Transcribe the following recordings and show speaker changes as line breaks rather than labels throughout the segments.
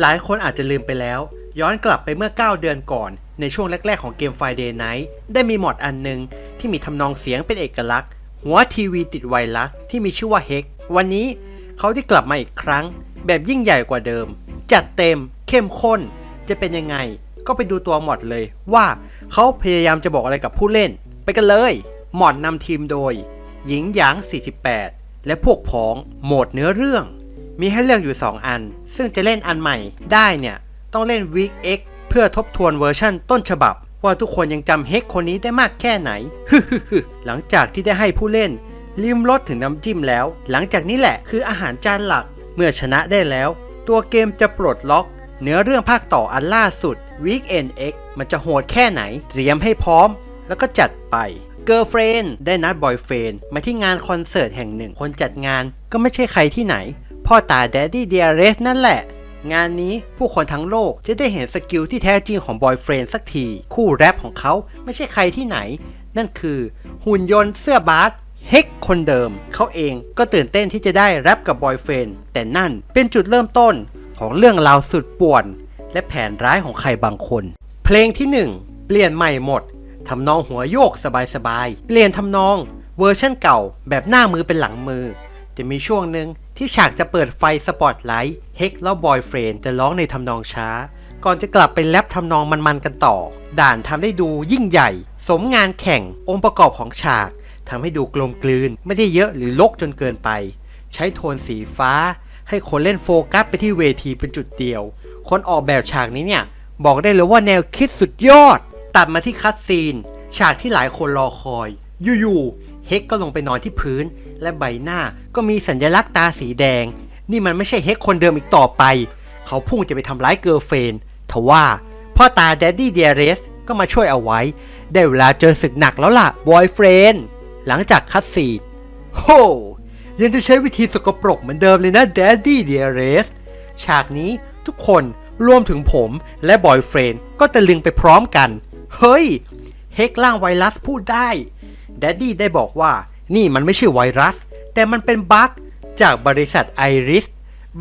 หลายคนอาจจะลืมไปแล้ว ย้อนกลับไปเมื่อ 9 เดือนก่อน ในช่วงแรก ๆ ของเกม Friday Night ได้มีมอดอันหนึ่งที่มีทำนองเสียงเป็นเอกลักษณ์ หัวทีวีติดไวรัสที่มีชื่อว่า Hex วันนี้เขาได้กลับมาอีกครั้ง แบบยิ่งใหญ่กว่าเดิม จัดเต็ม เข้มข้น จะเป็นยังไง ก็ไปดูตัวมอดเลยว่าเขาพยายามจะบอกอะไรกับผู้เล่น ไปกันเลยมอดนำทีมโดย หญิงหยาง 48 และพวกพ้องโหมดเนื้อเรื่อง มีให้เลือกอยู่ 2 อัน ซึ่งจะเล่นอันใหม่ได้เนี่ย ต้องเล่น Week X เพื่อทบทวนเวอร์ชั่นต้นฉบับ ว่าทุกคนยังจำเฮกคนนี้ได้มากแค่ไหน หลังจากที่ได้ให้ผู้เล่น ลิมรสถึงน้ำจิ้มแล้ว หลังจากนี้แหละคืออาหารจานหลัก เมื่อชนะได้แล้ว ตัวเกมจะปลดล็อก เนื้อเรื่องภาคต่ออันล่าสุด Weekend X มันจะโหดแค่ไหน เตรียมให้พร้อม แล้วก็จัดไป Girlfriend ได้นัดบอยเฟนมาที่งานคอนเสิร์ตแห่งหนึ่ง คนจัดงานก็ไม่ใช่ใครที่ไหน พ่อตา Daddy Dearest นั่นแหละ งานนี้ผู้คนทั้งโลกจะได้เห็นสกิลที่แท้จริงของบอยเฟรนสักที คู่แรปของเขาไม่ใช่ใครที่ไหน นั่นคือหุ่นยนต์เสื้อบาสเฮกคนเดิม เขาเองก็ตื่นเต้นที่จะได้แรปกับบอยเฟรนแต่นั่นเป็นจุดเริ่มต้นของเรื่องราวสุดป่วน และแผนร้ายของใครบางคน เพลงที่ 1 เปลี่ยนใหม่หมดทำนองหัวโยกสบายๆ เปลี่ยนทำนอง เวอร์ชั่นเก่าแบบหน้ามือเป็นหลังมือ จะมีช่วงหนึ่ง ที่ฉากจะเปิดไฟสปอตไลท์เฮกแล้วบอยเฟรนจะร้องในทำนองช้า ก่อนจะกลับไปแรปทำนองมันๆกันต่อ ด่านทำได้ดูยิ่งใหญ่ สมงานแข่งองค์ประกอบของฉากทำให้ดูกลมกลืน ไม่ได้เยอะหรือลกจนเกินไป ใช้โทนสีฟ้า ให้คนเล่นโฟกัสไปที่เวทีเป็นจุดเดียว คนออกแบบฉากนี้เนี่ย บอกได้เลยว่าแนวคิดสุดยอด ตัดมาที่คัตซีน ฉากที่หลายคนรอคอย อยู่ๆ เฮกก็ลงไปนอนที่พื้น และใบหน้าก็มีสัญลักษณ์ตาสีแดง นี่มันไม่ใช่เฮกคนเดิมอีกต่อไป เขาพุ่งจะไปทำร้ายเกิร์ลเฟนทว่าพ่อตาแดดดี้เดียเรสก็มาช่วยเอาไว้ ได้เวลาเจอศึกหนักแล้วล่ะบอยเฟรนหลังจากคัตซีโหยังจะใช้วิธีสกปรกเหมือนเดิมเลยนะ Daddy Dearest ฉากนี้ทุกคนรวมถึงผมและบอยเฟรนก็ตะลึงไปพร้อมกัน เฮ้ย เฮกล่างไวรัสพูดได้ Daddy ได้บอกว่านี่มันไม่ใช่ไวรัส แต่มันเป็นบั๊กจากบริษัทไอริส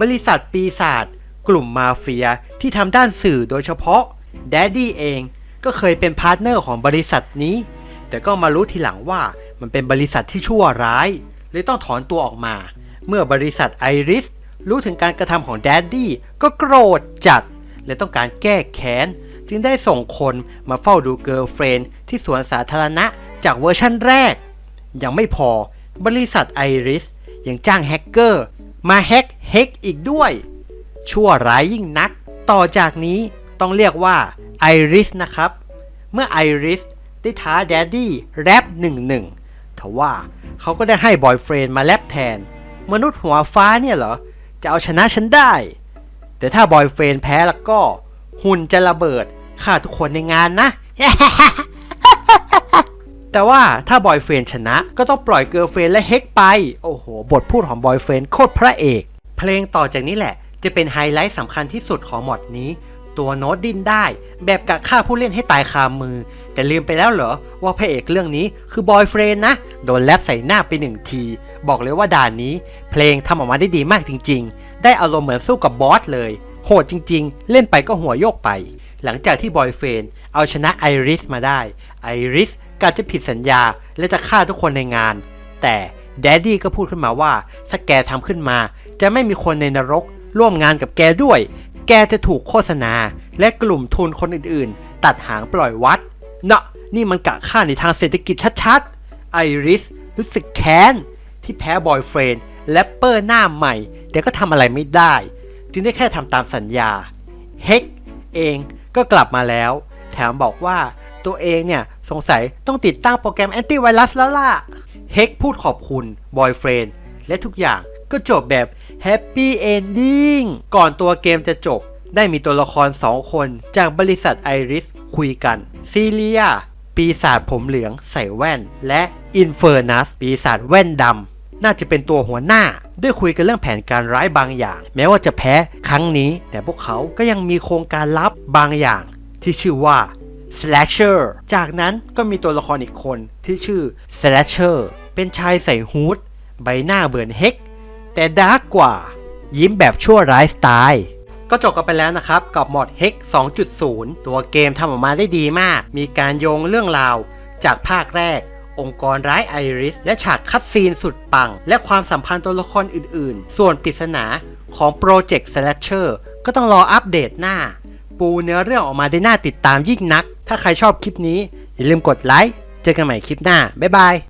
บริษัทปีศาจกลุ่มมาเฟียที่ทำด้านสื่อโดยเฉพาะ Daddy เองก็เคยเป็นพาร์ทเนอร์ของบริษัทนี้ แต่ก็มารู้ทีหลังว่ามันเป็นบริษัทที่ชั่วร้ายเลยต้องถอนตัวออกมา เมื่อบริษัทไอริสรู้ถึงการกระทำของแดดดี้ก็โกรธจัด และต้องการแก้แค้น จึงได้ส่งคนมาเฝ้าดูเกิร์ลเฟรนที่สวนสาธารณะ จากเวอร์ชั่นแรก ยังไม่พอบริษัทไอริสยังจ้างแฮกเกอร์ มาแฮกเฮกอีกด้วย ชั่วร้ายยิ่งนัก ต่อจากนี้ต้องเรียกว่าไอริสนะครับ เมื่อไอริสได้ท้าแดดดี้แรปหนึ่งหนึ่งทว่าเขาก็ได้ให้บอยเฟรนมาแรปแทน มนุษย์หัวฟ้าเนี่ยเหรอ จะเอาชนะฉันได้ แต่ถ้าบอยเฟรนแพ้แล้วก็ หุ่นจะระเบิดฆ่าทุกคนในงานนะ แต่ว่าถ้าบอยเฟรนชนะ ก็ต้องปล่อยเกิร์ลเฟรนและเฮกไป โอ้โห บทพูดของบอยเฟรนโคตรพระเอก เพลงต่อจากนี้แหละ จะเป็นไฮไลท์สำคัญที่สุดของหมดนี้ ตัวโน้ตดิ้นได้ แบบกะฆ่าผู้เล่นให้ตายคามือ แต่ลืมไปแล้วเหรอ ว่าพระเอกเรื่องนี้คือบอยเฟรนนะ โดนแลบใส่หน้าไปหนึ่งที บอกเลยว่าด่านนี้ เพลงทำออกมาได้ดีมากจริง ๆ ได้อารมณ์เหมือนสู้กับบอสเลย โหดจริง ๆ เล่นไปก็หัวโยกไป หลังจากที่บอยเฟรนเอาชนะไอริสมาได้ไอริส กาจะผิดสัญญาและจะฆ่าทุกคนในงาน แต่แดดดี้ก็พูดขึ้นมาว่าถ้าแกทำขึ้นมา จะไม่มีคนในนรก ร่วมงานกับแกด้วย แกจะถูกโฆษณา และกลุ่มทุนคนอื่นๆ ตัดหางปล่อยวัดเนาะนี่มันกะฆ่าในทางเศรษฐกิจชัดๆ ไอริสรู้สึกแค้น ที่แพ้บอยเฟรนด์แรปเปอร์หน้าใหม่ แต่ก็ทำอะไรไม่ได้ จึงได้แค่ทำตามสัญญา เฮกเองก็กลับมาแล้ว แถมบอกว่าตัวเองเนี่ย สงสัยต้องติดตั้งโปรแกรมแอนตี้ไวรัสแล้วล่ะ เฮกพูดขอบคุณบอยเฟรนด์และทุกอย่างก็จบแบบแฮปปี้เอนดิ้งก่อนตัวเกมจะจบ ได้มีตัวละคร 2 คนจากบริษัทไอริสคุยกัน ซีเลีย ปีศาจผมเหลืองใส่แว่น และอินเฟอร์นัสปีศาจแว่นดำ น่าจะเป็นตัวหัวหน้า ด้วยคุยกันเรื่องแผนการร้ายบางอย่าง แม้ว่าจะแพ้ครั้งนี้ แต่พวกเขาก็ยังมีโครงการลับบางอย่าง ที่ชื่อว่า Slasher จากนั้นก็มีตัวละครอีกคนที่ชื่อ Slasher เป็นชายใส่ฮูดใบหน้าเบือนเฮกแต่ดาร์กกว่า ยิ้มแบบชั่วร้ายสไตล์ก็จบกันไปแล้วนะครับ กับมอด Hex 2.0 ตัวเกมทำออกมาได้ดีมาก มีการโยงเรื่องราว จากภาคแรก องค์กรร้ายไอริส และฉากคัดซีนสุดปัง และความสัมพันธ์ตัวละครอื่นๆ ส่วนปริศนาของโปรเจกต์ Slasher ก็ต้องรออัปเดตหน้า ปูเนื้อเรื่องออกมาได้น่าติดตามยิ่งนัก ถ้าใครชอบคลิปนี้อย่าลืมกดไลค์ เจอกันใหม่คลิปหน้า บ๊ายบาย